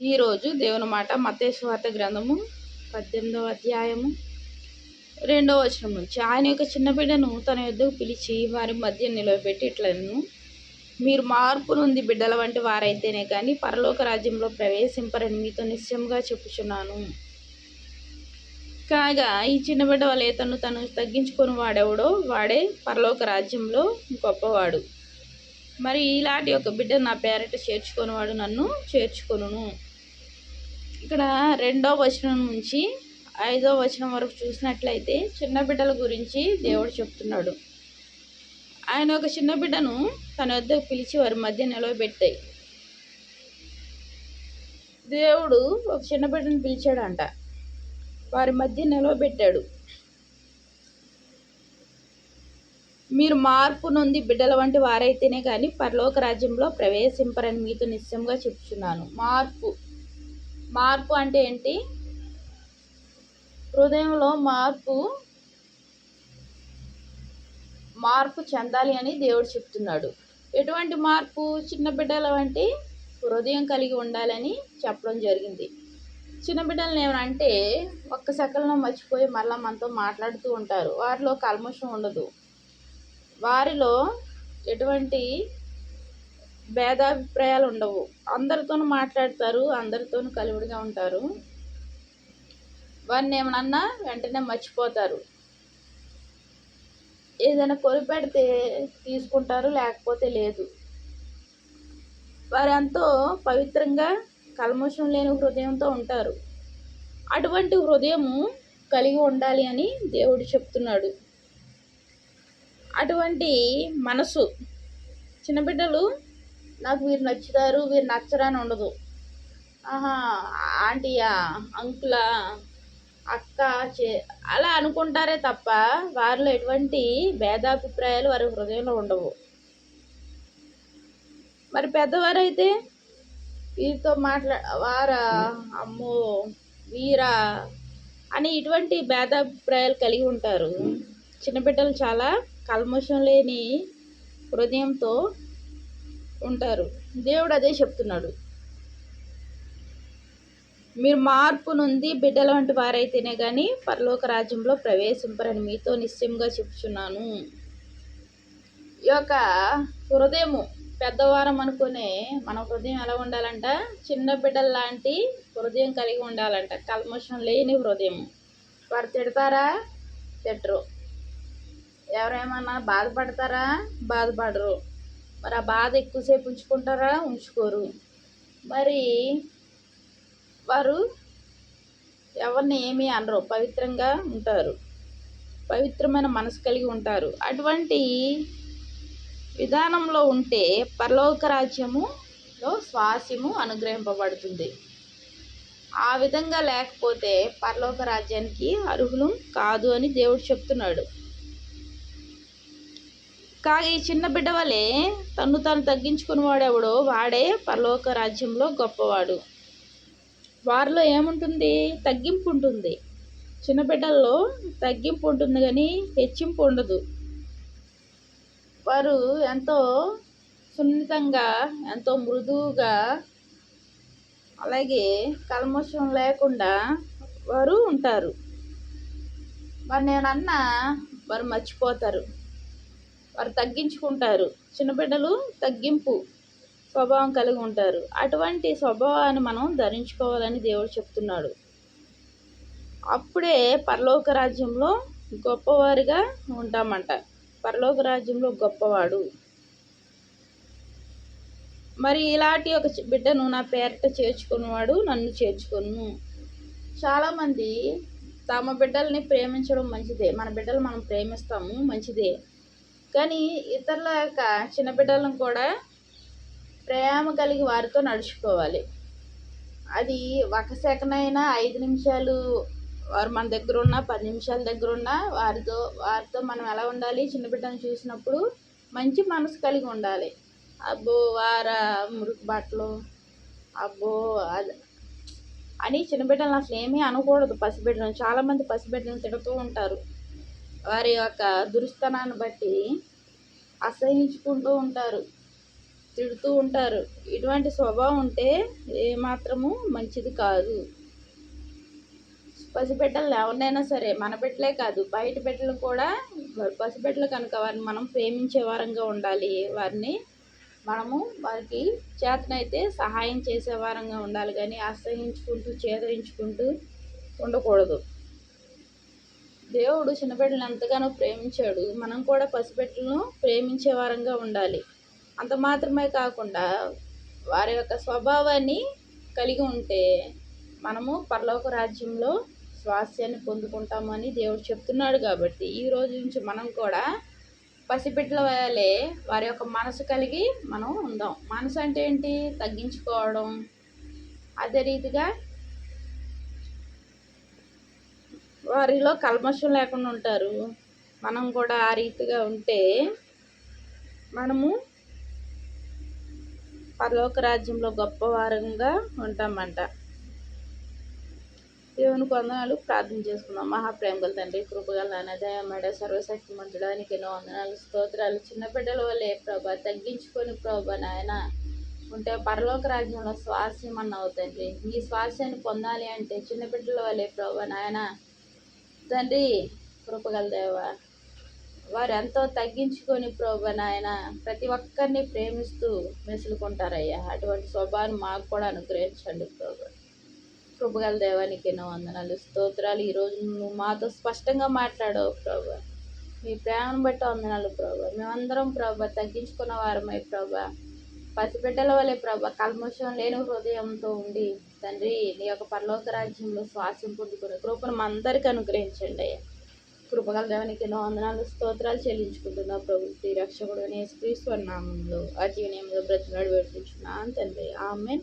ఈరోజు దేవుని మాట మతేశ్వార్త గ్రంథము పద్దెనిమిదవ అధ్యాయము రెండవ వచనం నుంచి ఆయన యొక్క చిన్న బిడ్డను తన యుద్ధకు పిలిచి వారి మధ్య నిలవబెట్టి ఇట్లను మీరు మార్పు నుండి బిడ్డల వంటి వారైతేనే కానీ పరలోక రాజ్యంలో ప్రవేశింపరని మీతో నిశ్చయంగా చెప్పుచున్నాను. కాగా ఈ చిన్న బిడ్డ వలె తను తను తగ్గించుకొని వాడెవడో వాడే పరలోక రాజ్యంలో గొప్పవాడు. మరి ఇలాంటి ఒక బిడ్డ నా పేరట చేర్చుకునేవాడు నన్ను చేర్చుకొను ఇక్కడ రెండో వచనం నుంచి ఐదో వచనం వరకు చూసినట్లయితే చిన్న బిడ్డల గురించి దేవుడు చెప్తున్నాడు. ఆయన ఒక చిన్న బిడ్డను తన వద్దకు పిలిచి వారి మధ్య నిలవబెట్టాయి దేవుడు ఒక చిన్న బిడ్డను పిలిచాడంట. వారి మధ్య నిలవబెట్టాడు. మీరు మార్పు నొంది బిడ్డల వంటి వారైతేనే కానీ పరలోక రాజ్యంలో ప్రవేశింపరని మీతో నిశ్చయంగా చెప్తున్నాను. మార్పు మార్పు అంటే ఏంటి? హృదయంలో మార్పు మార్పు చెందాలి అని దేవుడు చెప్తున్నాడు. ఎటువంటి మార్పు? చిన్న బిడ్డల వంటి హృదయం కలిగి ఉండాలని చెప్పడం జరిగింది. చిన్న బిడ్డలను ఏమంటే ఒక్క సెకండ్లో మర్చిపోయి మళ్ళీ మనతో మాట్లాడుతూ ఉంటారు. వారిలో కల్మషం ఉండదు. వారిలో ఎటువంటి భేదాభిప్రాయాలు ఉండవు. అందరితోనూ మాట్లాడతారు అందరితోనూ కలివిడిగా ఉంటారు. వారిని ఏమన్నా వెంటనే మర్చిపోతారు. ఏదైనా కొనిపెడితే తీసుకుంటారు లేకపోతే లేదు. వారు ఎంతో పవిత్రంగా కల్మషం లేని హృదయంతో ఉంటారు. అటువంటి హృదయము కలిగి ఉండాలి అని దేవుడు చెప్తున్నాడు. అటువంటి మనసు చిన్నబిడ్డలు నాకు వీరు నచ్చుతారు వీరు నచ్చరని ఉండదు. ఆహా ఆంటీయా అంకులా అక్క చే అలా అనుకుంటారే తప్ప వారిలో ఎటువంటి భేదాభిప్రాయాలు వారి హృదయంలో ఉండవు. మరి పెద్దవారైతే వీరితో మాట్లా వారా అమ్మో వీరా అని ఇటువంటి భేదాభిప్రాయాలు కలిగి ఉంటారు. చిన్నబిడ్డలు చాలా కల్మషం లేని హృదయంతో ఉంటారు. దేవుడు అదే చెప్తున్నాడు. మీరు మార్పు నుండి బిడ్డల వంటి వారైతేనే కానీ పరలోక రాజ్యంలో ప్రవేశింపరని మీతో నిశ్చయంగా చెప్తున్నాను. ఈ యొక్క హృదయము పెద్దవారం అనుకునే మన హృదయం ఎలా ఉండాలంట? చిన్న బిడ్డల లాంటి హృదయం కలిగి ఉండాలంట. కల్మషం లేని హృదయం. వారు తిడతారా? తిట్టరు. ఎవరేమన్నా బాధపడతారా? బాధపడరు. మరి ఆ బాధ ఎక్కువసేపు ఉంచుకుంటారా? ఉంచుకోరు. మరి వారు ఎవరిని ఏమీ అనరు. పవిత్రంగా ఉంటారు. పవిత్రమైన మనసు కలిగి ఉంటారు. అటువంటి విధానంలో ఉంటే పరలోక రాజ్యములో స్వాస్యము అనుగ్రహింపబడుతుంది. ఆ విధంగా లేకపోతే పరలోక రాజ్యానికి అర్హులు కాదు అని దేవుడు చెప్తున్నాడు. కాగా ఈ చిన్న బిడ్డ వలె తను తను తగ్గించుకుని వాడెవడో వాడే పరలోక రాజ్యంలో గొప్పవాడు. వారిలో ఏముంటుంది? తగ్గింపు ఉంటుంది. చిన్న బిడ్డల్లో తగ్గింపు ఉంటుంది కానీ హెచ్చింపు ఉండదు. వారు ఎంతో సున్నితంగా ఎంతో మృదువుగా అలాగే కల్మషం లేకుండా వారు ఉంటారు. మరి అన్న వారు మర్చిపోతారు. వారు తగ్గించుకుంటారు. చిన్నబిడ్డలు తగ్గింపు స్వభావం కలిగి ఉంటారు. అటువంటి స్వభావాన్ని మనం ధరించుకోవాలని దేవుడు చెప్తున్నాడు. అప్పుడే పరలోక రాజ్యంలో గొప్పవారిగా ఉంటామంట. పరలోక రాజ్యంలో గొప్పవాడు. మరి ఇలాంటి ఒక బిడ్డను నా పేరిట చేర్చుకున్నవాడు నన్ను చేర్చుకును. చాలామంది తమ బిడ్డల్ని ప్రేమించడం మంచిదే. మన బిడ్డలు మనం ప్రేమిస్తాము మంచిదే. కానీ ఇతరుల యొక్క చిన్న కూడా ప్రేమ కలిగి వారితో నడుచుకోవాలి. అది ఒక సెకండ్ అయినా ఐదు నిమిషాలు వారు మన దగ్గర ఉన్న పది నిమిషాల దగ్గర ఉన్న వారితో వారితో మనం ఎలా ఉండాలి? చిన్నబిడ్డను చూసినప్పుడు మంచి మనసు కలిగి ఉండాలి. అబ్బో వార మురుకు బట్టలు అబ్బో అది అని చిన్నబిడ్డలు అసలు ఏమీ అనకూడదు పసిబిడ్డలను. చాలామంది పసిబిడ్డలను తిడుతూ ఉంటారు. వారి యొక్క దురుస్తనాన్ని బట్టి అసహించుకుంటూ ఉంటారు తిడుతూ ఉంటారు. ఇటువంటి స్వభావం ఉంటే ఏమాత్రము మంచిది కాదు. పసిబిడ్డలు ఎవరినైనా సరే మన బిడ్డలే కాదు బయట బిడ్డలు కూడా పసిబిడ్డలు కనుక వారిని మనం ప్రేమించే వారంగా ఉండాలి వారిని మనము వారికి చేతనైతే సహాయం చేసే వారంగా ఉండాలి. కానీ అసహించుకుంటూ చేదరించుకుంటూ ఉండకూడదు. దేవుడు చిన్నబిడ్డలను ఎంతగానో ప్రేమించాడు. మనం కూడా పసిబిడ్డలను ప్రేమించే వారంగా ఉండాలి. అంత మాత్రమే కాకుండా వారి యొక్క స్వభావాన్ని కలిగి ఉంటే మనము పరలోక రాజ్యంలో స్వాస్యాన్ని పొందుకుంటామని దేవుడు చెప్తున్నాడు కాబట్టి ఈ రోజు నుంచి మనం కూడా పసిబిడ్డల వల్లే వారి యొక్క మనసు కలిగి మనం ఉందాం. మనసు అంటే ఏంటి? తగ్గించుకోవడం. అదే రీతిగా వారిలో కల్మషం లేకుండా ఉంటారు. మనం కూడా ఆ రీతిగా ఉంటే మనము పరలోక రాజ్యంలో గొప్పవారంగా ఉంటామంట. దేవుని వందనాలు ప్రార్థన చేసుకుందాం. మహాప్రేమగల తండ్రి కృపగల అనదయమడ సర్వశక్తి మంతుడానికి ఎన్నో వందనాలు స్తోత్రాలు. చిన్నపిడ్డల వల్లే ప్రభా తగ్గించుకొని ప్రభా నాయన ఉంటే పరలోక రాజ్యంలో స్వాస్యం అన్న అవుతండి ఈ స్వాస్యాన్ని పొందాలి అంటే చిన్నపిడ్డల వల్లే ప్రభా నాయన తండ్రి కృపగల దేవ వారు ఎంతో తగ్గించుకొని ప్రభా నాయన ప్రతి ఒక్కరిని ప్రేమిస్తూ మెసులుకుంటారయ్యా. అటువంటి స్వభావాన్ని మాకు కూడా అనుగ్రహించండి ప్రభా. కృపగల దేవానికి ఎన్నో వందనాలు స్తోత్రాలు. ఈరోజు నువ్వు మాతో స్పష్టంగా మాట్లాడవు ప్రభు. మీ ప్రేమను బట్టి వందనాలు ప్రభు. మేమందరం ప్రభా తగ్గించుకున్న వారమై ప్రభా. పసిబిడ్డల వలె ప్రభా కల్మషం లేని హృదయంతో ఉండి తండ్రి నీ యొక్క పరలోక రాజ్యంలో శ్వాసం పొందుకునే కృపను మా అందరికీ అనుగ్రహించండి అయ్యా. కృపగల దేవానికి ఎన్నో వందనాలు స్తోత్రాలు చెల్లించుకుంటున్నా ప్రభు. శ్రీ రక్షకుడు యేసుక్రీస్తు నామంలో ఆ జీవనంలో బ్రతినాడు పెట్టుకుంటున్నాను తండ్రి. ఆమె